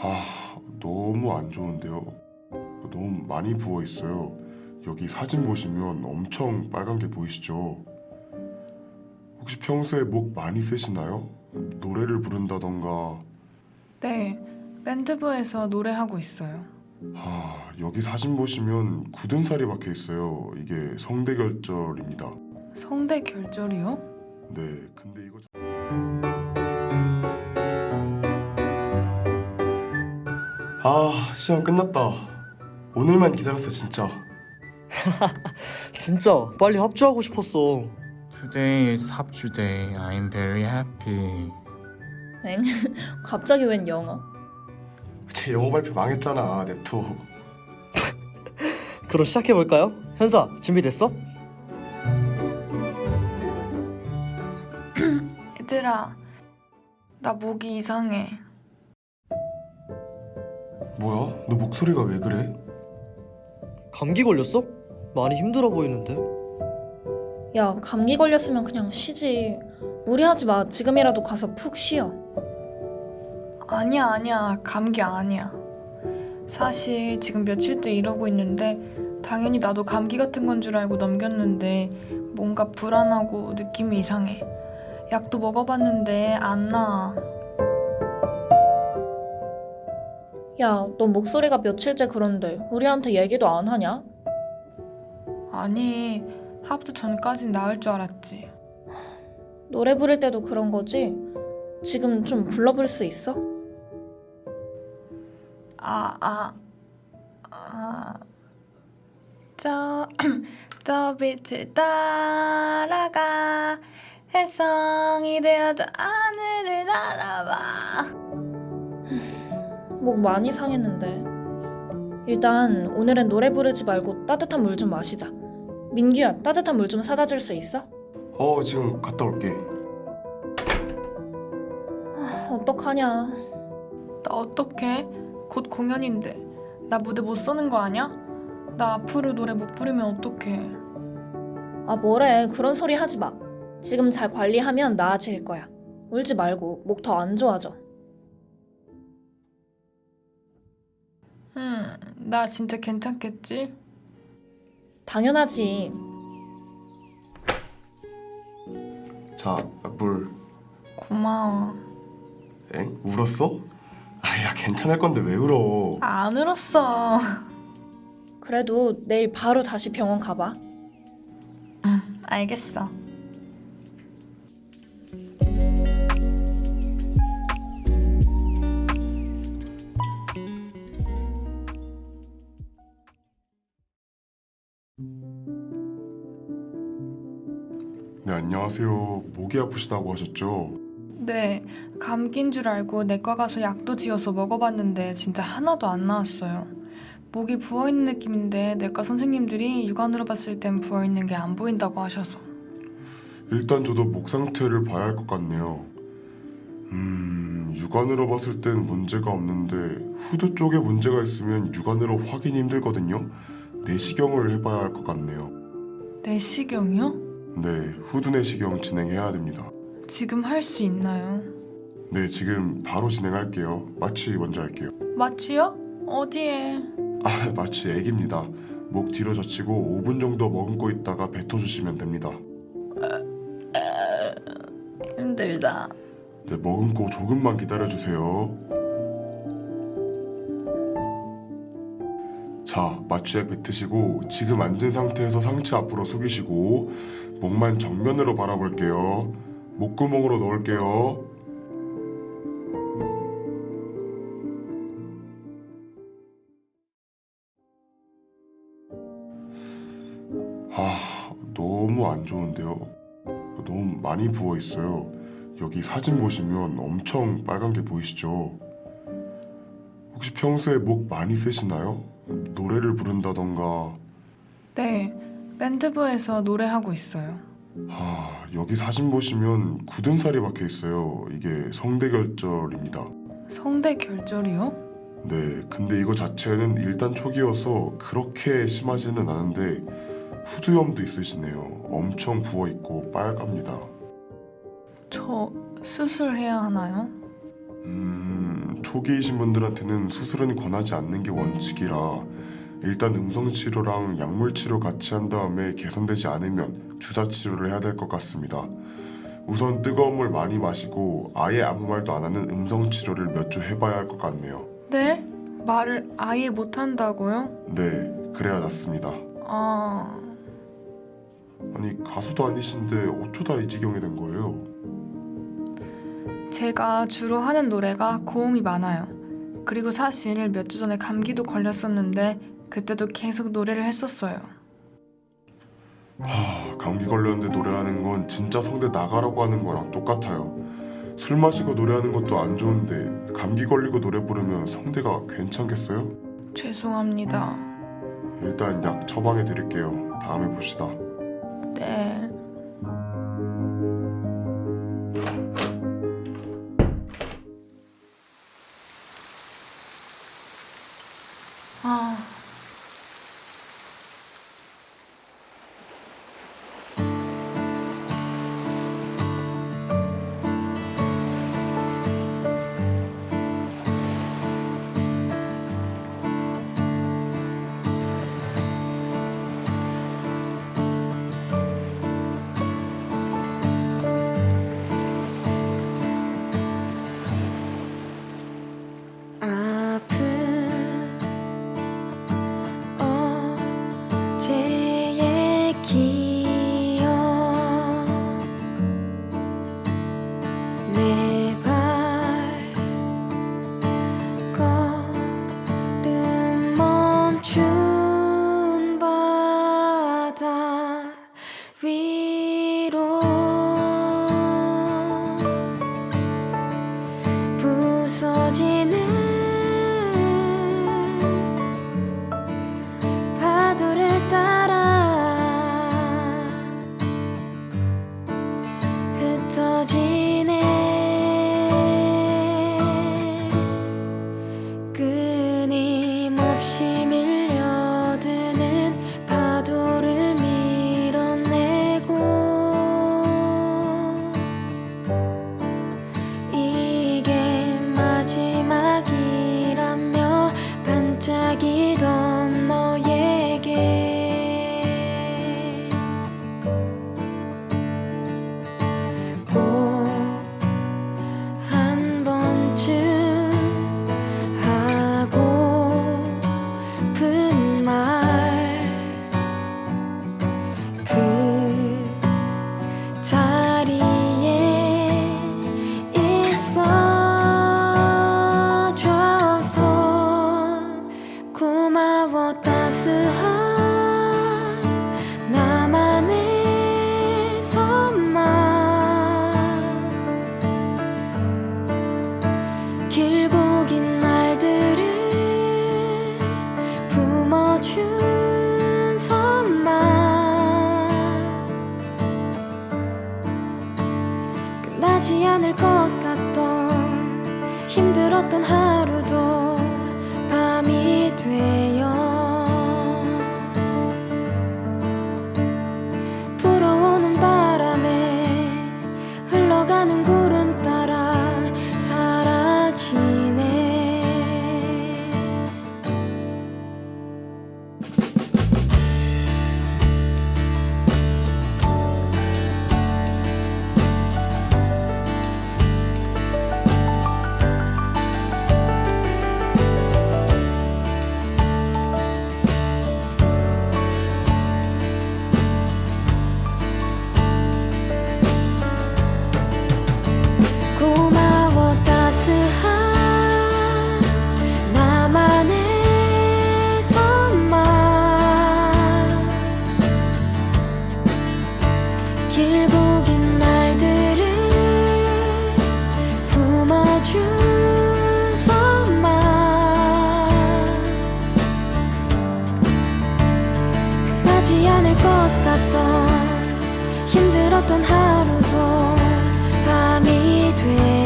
아, 너무 안 좋은데요. 너무 많이 부어 있어요. 여기 사진 보시면 엄청 빨간 게 보이시죠? 혹시 평소에 목 많이 쓰시나요? 노래를 부른다던가. 네, 밴드부에서 노래하고 있어요. 아, 여기 사진 보시면 굳은 살이 박혀 있어요. 이게 성대결절입니다. 성대 결절이요? 네, 근데 이거 자- 아, 시험 끝났다. 오늘만 기다렸어, 진짜. 진짜 빨리 합주하고 싶었어. Today is 합주 day. I'm very happy. 엥? 갑자기 웬 영어? 제 영어 발표 망했잖아, 냅토. 그럼 시작해 볼까요? 현사 준비됐어? 얘들아, 나 목이 이상해. 뭐야? 너 목소리가 왜 그래? 감기 걸렸어? 많이 힘들어 보이는데. 야, 감기 걸렸으면 그냥 쉬지. 무리하지 마. 지금이라도 가서 푹 쉬어. 아니야, 아니야. 감기 아니야. 사실 지금 며칠째 이러고 있는데 당연히 나도 감기 같은 건 줄 알고 넘겼는데 뭔가 불안하고 느낌이 이상해. 약도 먹어봤는데 안 나. 야, 너 목소리가 며칠째 그런데 우리한테 얘기도 안 하냐? 아니, 합주 전까진 나을 줄 알았지. 노래 부를 때도 그런 거지? 지금 좀 불러볼 수 있어? 아, 아, 아. 저, 저 빛을 따라가 혜성이 되어줘 하늘을 날아봐. 목 많이 상했는데. 일단 오늘은 노래 부르지 말고 따뜻한 물 좀 마시자. 민규야, 따뜻한 물 좀 사다 줄 수 있어? 어, 지금 갔다 올게. 어떡하냐. 나 어떡해? 곧 공연인데. 나 무대 못 서는 거 아니야? 나 앞으로 노래 못 부르면 어떡해? 아, 뭐래. 그런 소리 하지 마. 지금 잘 관리하면 나아질 거야. 울지 말고 목 더 안 좋아져. 음, 나 진짜 괜찮겠지? 당연하지. 자, 물. 고마워. 엥? 울었어? 아, 야, 괜찮을 건데 왜 울어? 안 울었어. 그래도 내일 바로 다시 병원 가봐. 응, 알겠어. 네, 안녕하세요. 목이 아프시다고 하셨죠? 네, 감기인 줄 알고 내과 가서 약도 지어서 먹어봤는데 진짜 하나도 안 나았어요. 목이 부어있는 느낌인데 내과 선생님들이 육안으로 봤을 땐 부어있는 게 안 보인다고 하셔서. 일단 저도 목 상태를 봐야 할 것 같네요. 음, 육안으로 봤을 땐 문제가 없는데 후두 쪽에 문제가 있으면 육안으로 확인이 힘들거든요. 내시경을 해봐야 할 것 같네요. 내시경이요? 네, 후두 내시경 진행해야 됩니다. 지금 할 수 있나요? 네, 지금 바로 진행할게요. 마취 먼저 할게요. 마취요? 어디에? 아, 마취 액입니다. 목 뒤로 젖히고 5분 정도 머금고 있다가 뱉어주시면 됩니다. 힘들다. 네, 머금고 조금만 기다려주세요. 자, 마취액 뱉으시고 지금 앉은 상태에서 상체 앞으로 숙이시고 목만 정면으로 바라볼게요. 목구멍으로 넣을게요. 아, 너무 안 좋은데요. 너무 많이 부어 있어요. 여기 사진 보시면 엄청 빨간 게 보이시죠? 혹시 평소에 목 많이 쓰시나요? 노래를 부른다던가. 네, 밴드부에서 노래하고 있어요. 아, 여기 사진 보시면 굳은 살이 박혀 있어요. 이게 성대결절입니다. 성대 결절이요? 네, 근데 이거 자체는 일단 초기여서 그렇게 심하지는 않은데 후두염도 있으시네요. 엄청 부어 있고 빨갑니다. 저 수술해야 하나요? 음, 초기이신 분들한테는 수술은 권하지 않는 게 원칙이라 일단 음성 치료랑 약물 치료 같이 한 다음에 개선되지 않으면 주사 치료를 해야 될 것 같습니다. 우선 뜨거운 물 많이 마시고 아예 아무 말도 안 하는 음성 치료를 몇 주 해봐야 할 것 같네요. 네? 말을 아예 못한다고요? 네, 그래야 낫습니다. 아... 아니 가수도 아니신데 어쩌다 이 지경이 된 거예요? 제가 주로 하는 노래가 고음이 많아요. 그리고 사실 몇 주 전에 감기도 걸렸었는데 그때도 계속 노래를 했었어요. 하, 감기 걸렸는데 노래하는 건 진짜 성대 나가라고 하는 거랑 똑같아요. 술 마시고 노래하는 것도 안 좋은데 감기 걸리고 노래 부르면 성대가 괜찮겠어요? 죄송합니다. 일단 약 처방해 드릴게요. 다음에 봅시다. 네. 않을 것 같던 힘들었던 하루도 밤이 되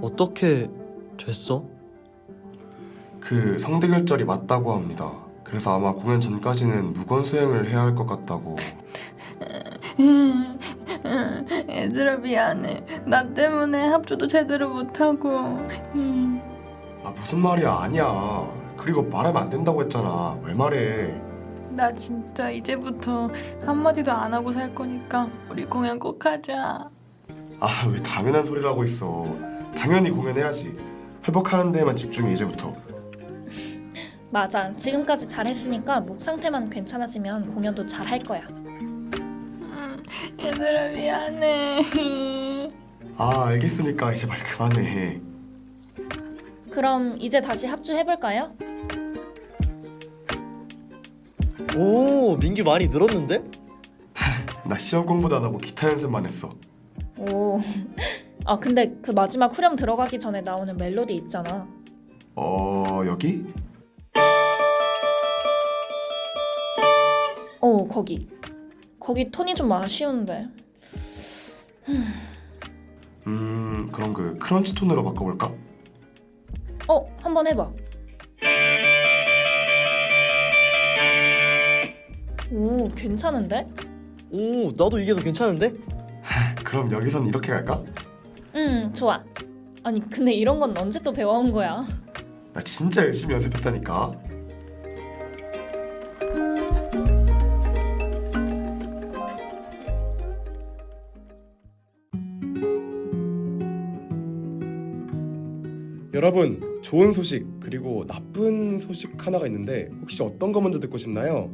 어떻게 됐어? 그 성대결절이 맞다고 합니다. 그래서 아마 공연 전까지는 무건 수행을 해야 할 것 같다고. 얘들아 미안해. 나 때문에 합주도 제대로 못하고. 음. 아 무슨 말이야 아니야. 그리고 말하면 안 된다고 했잖아. 왜 말해? 나 진짜 이제부터 한마디도 안 하고 살 거니까 우리 공연 꼭 하자. 아 왜 당연한 소리를 하고 있어. 당연히 공연해야지. 회복하는 데에만 집중해 이제부터. 맞아. 지금까지 잘했으니까 목 상태만 괜찮아지면 공연도 잘 할 거야. 얘들아 미안해. 아 알겠으니까 이제 말 그만해. 그럼 이제 다시 합주해볼까요? 오, 민규 많이 늘었는데? 나 시험 공부도 안 하고 기타 연습만 했어. 오. 아 근데 그 마지막 후렴 들어가기 전에 나오는 멜로디 있잖아. 어 여기? 어 거기. 거기 톤이 좀 아쉬운데. 음 그럼 그 크런치 톤으로 바꿔볼까? 어 한번 해봐. 오 괜찮은데? 오, 나도 이게 더 괜찮은데? 그럼 여기선 이렇게 갈까? 응 좋아. 아니 근데 이런 건 언제 또 배워온 거야? 나 진짜 열심히 연습했다니까. 여러분, 좋은 소식 그리고 나쁜 소식 하나가 있는데 혹시 어떤 거 먼저 듣고 싶나요?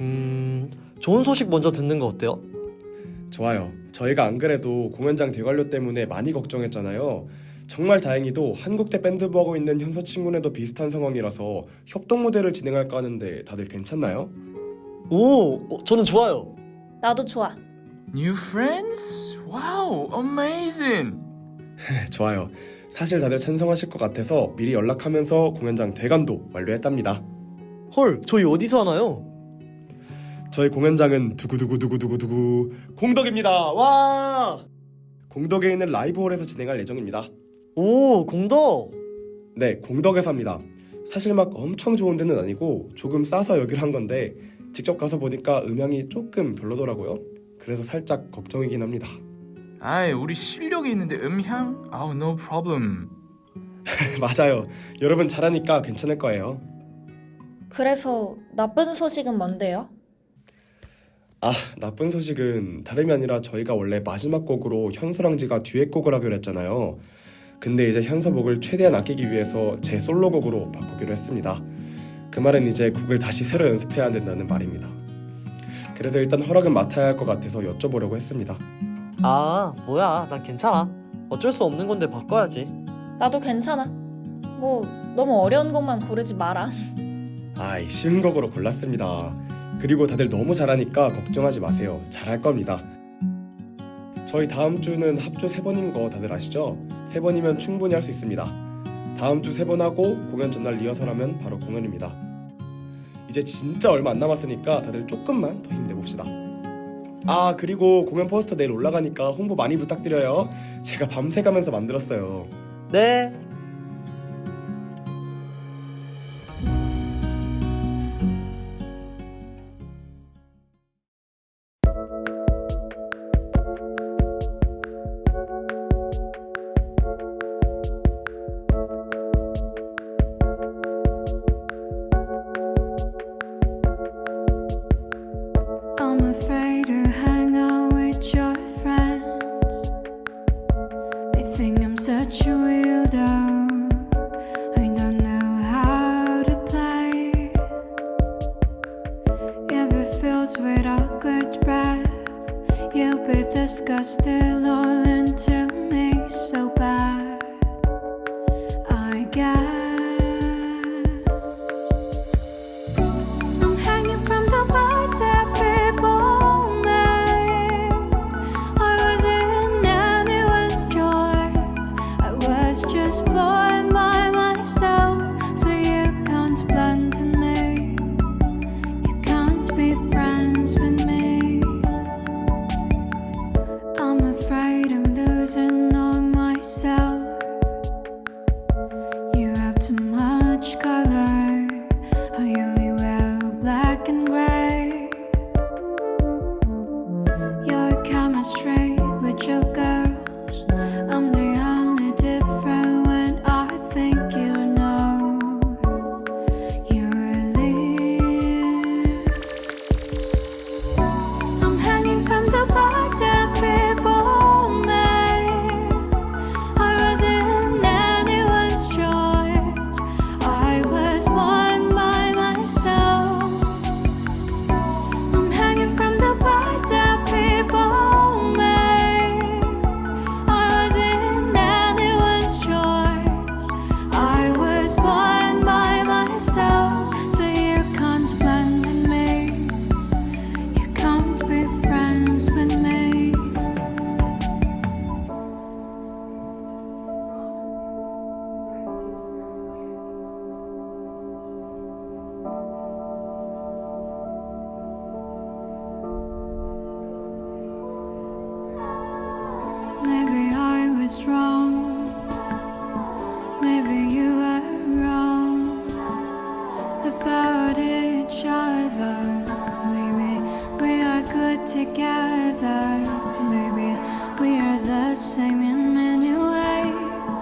음, 좋은 소식 먼저 듣는 거 어때요? 좋아요. 저희가 안 그래도 공연장 대관료 때문에 많이 걱정했잖아요. 정말 다행히도 한국대 밴드부 하고 있는 현서 친구네도 비슷한 상황이라서 협동 무대를 진행할까 하는데 다들 괜찮나요? 오, 어, 저는 좋아요. 나도 좋아. New friends? Wow, amazing! 네, 좋아요. 사실 다들 찬성하실 것 같아서 미리 연락하면서 공연장 대관도 완료했답니다. 헐, 저희 어디서 하나요? 저희 공연장은 두구두구두구두구두구 공덕입니다. 와! 공덕에 있는 라이브홀에서 진행할 예정입니다. 오, 공덕! 네, 공덕에서 합니다. 사실 막 엄청 좋은 데는 아니고 조금 싸서 여기를 한 건데 직접 가서 보니까 음향이 조금 별로더라고요. 그래서 살짝 걱정이긴 합니다. 아이, 우리 실력이 있는데 음향? 아우, no problem. 맞아요. 여러분 잘하니까 괜찮을 거예요. 그래서 나쁜 소식은 뭔데요? 아, 나쁜 소식은 다름이 아니라 저희가 원래 마지막 곡으로 현서랑지가 듀엣곡을 하기로 했잖아요. 근데 이제 현서곡을 최대한 아끼기 위해서 제 솔로곡으로 바꾸기로 했습니다. 그 말은 이제 곡을 다시 새로 연습해야 된다는 말입니다. 그래서 일단 허락은 맡아야 할 것 같아서 여쭤보려고 했습니다. 아, 뭐야, 난 괜찮아. 어쩔 수 없는 건데 바꿔야지. 나도 괜찮아. 뭐 너무 어려운 것만 고르지 마라. 아이, 쉬운 곡으로 골랐습니다. 그리고 다들 너무 잘하니까 걱정하지 마세요. 잘할 겁니다. 저희 다음 주는 합주 세 번인 거 다들 아시죠? 세 번이면 충분히 할 수 있습니다. 다음 주세번 하고 공연 전날 리허설하면 바로 공연입니다. 이제 진짜 얼마 안 남았으니까 다들 조금만 더 힘내봅시다. 아 그리고 공연 포스터 내일 올라가니까 홍보 많이 부탁드려요. 제가 밤새 가면서 만들었어요. 네. about each other. Maybe we are good together. Maybe we are the same in many ways.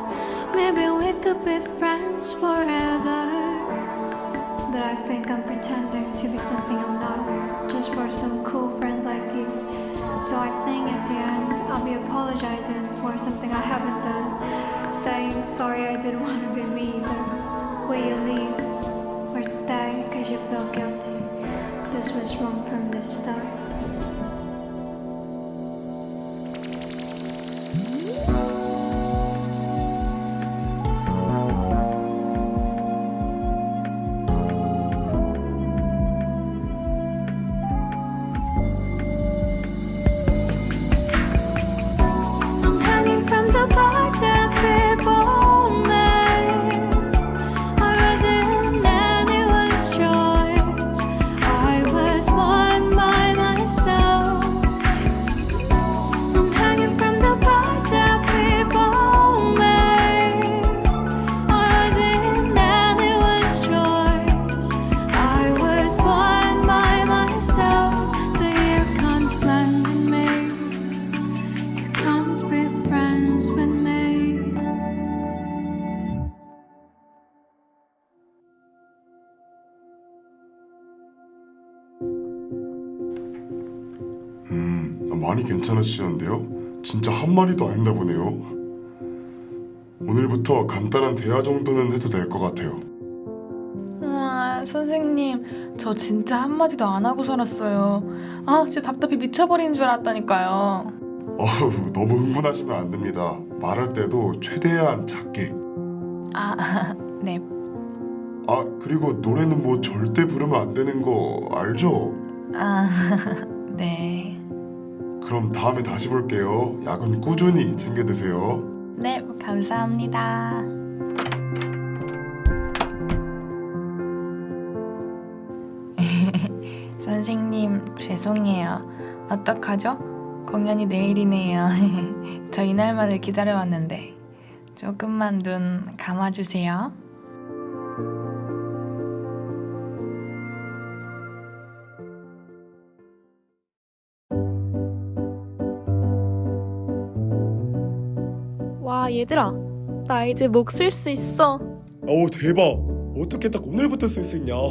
Maybe we could be friends forever. But I think I'm pretending to be something I'm not, just for some cool friends like you. So I think at the end I'll be apologizing for something I haven't done, saying sorry I didn't want to be me, but will you leave? Or stay because you feel guilty? This was wrong from the start. 많이 괜찮아지셨는데요? 진짜 한 마리도 아닌가 보네요. 오늘부터 간단한 대화 정도는 해도 될 것 같아요. 우와, 선생님, 저 진짜 한마디도 안 하고 살았어요. 아, 진짜 답답해 미쳐버리는 줄 알았다니까요. 어우, 너무 흥분하시면 안 됩니다. 말할 때도 최대한 작게. 아, 네. 아, 그리고 노래는 뭐 절대 부르면 안 되는 거 알죠? 아, 네. 그럼 다음에 다시 볼게요. 약은 꾸준히 챙겨 드세요. 네, 감사합니다. 선생님, 죄송해요. 어떡하죠? 공연이 내일이네요. 저 이날만을 기다려왔는데. 조금만 눈 감아주세요. 얘들아 나 이제 목 쓸 수 있어. 오 대박. 어떻게 딱 오늘부터 쓸 수 있냐. 와.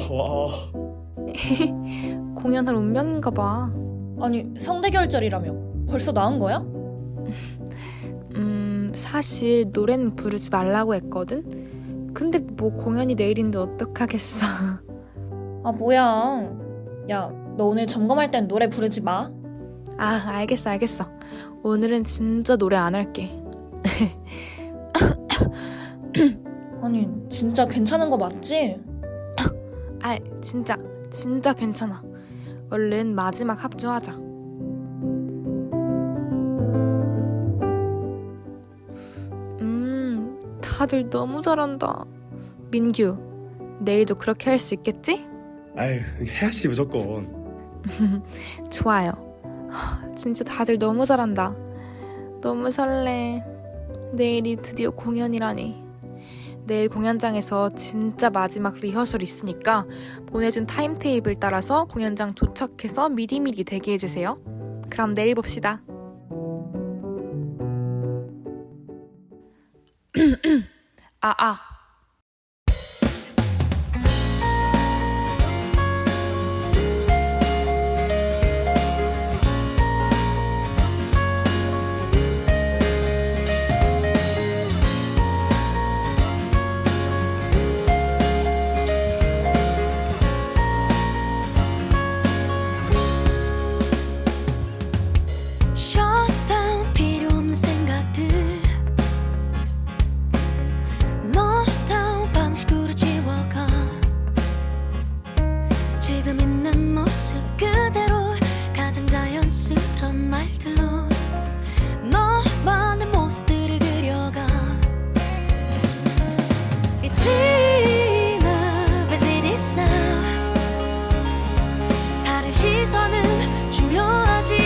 공연할 운명인가 봐. 아니 성대 결절이라며. 벌써 나은 거야? 음, 사실 노래는 부르지 말라고 했거든? 근데 뭐 공연이 내일인데 어떡하겠어. 아 뭐야. 야 너 오늘 점검할 땐 노래 부르지 마. 아 알겠어 알겠어. 오늘은 진짜 노래 안 할게 아니 진짜 괜찮은 거 맞지? 아 진짜 진짜 괜찮아 얼른 마지막 합주하자 음 다들 너무 잘한다 민규 내일도 그렇게 할 수 있겠지? 아유 해야지 무조건 좋아요. 하, 진짜 다들 너무 잘한다. 너무 설레. 내일이 드디어 공연이라니. 내일 공연장에서 진짜 마지막 리허설 있으니까 보내준 타임테이블 따라서 공연장 도착해서 미리미리 대기해주세요. 그럼 내일 봅시다. 아, 아. 시선은 중요하지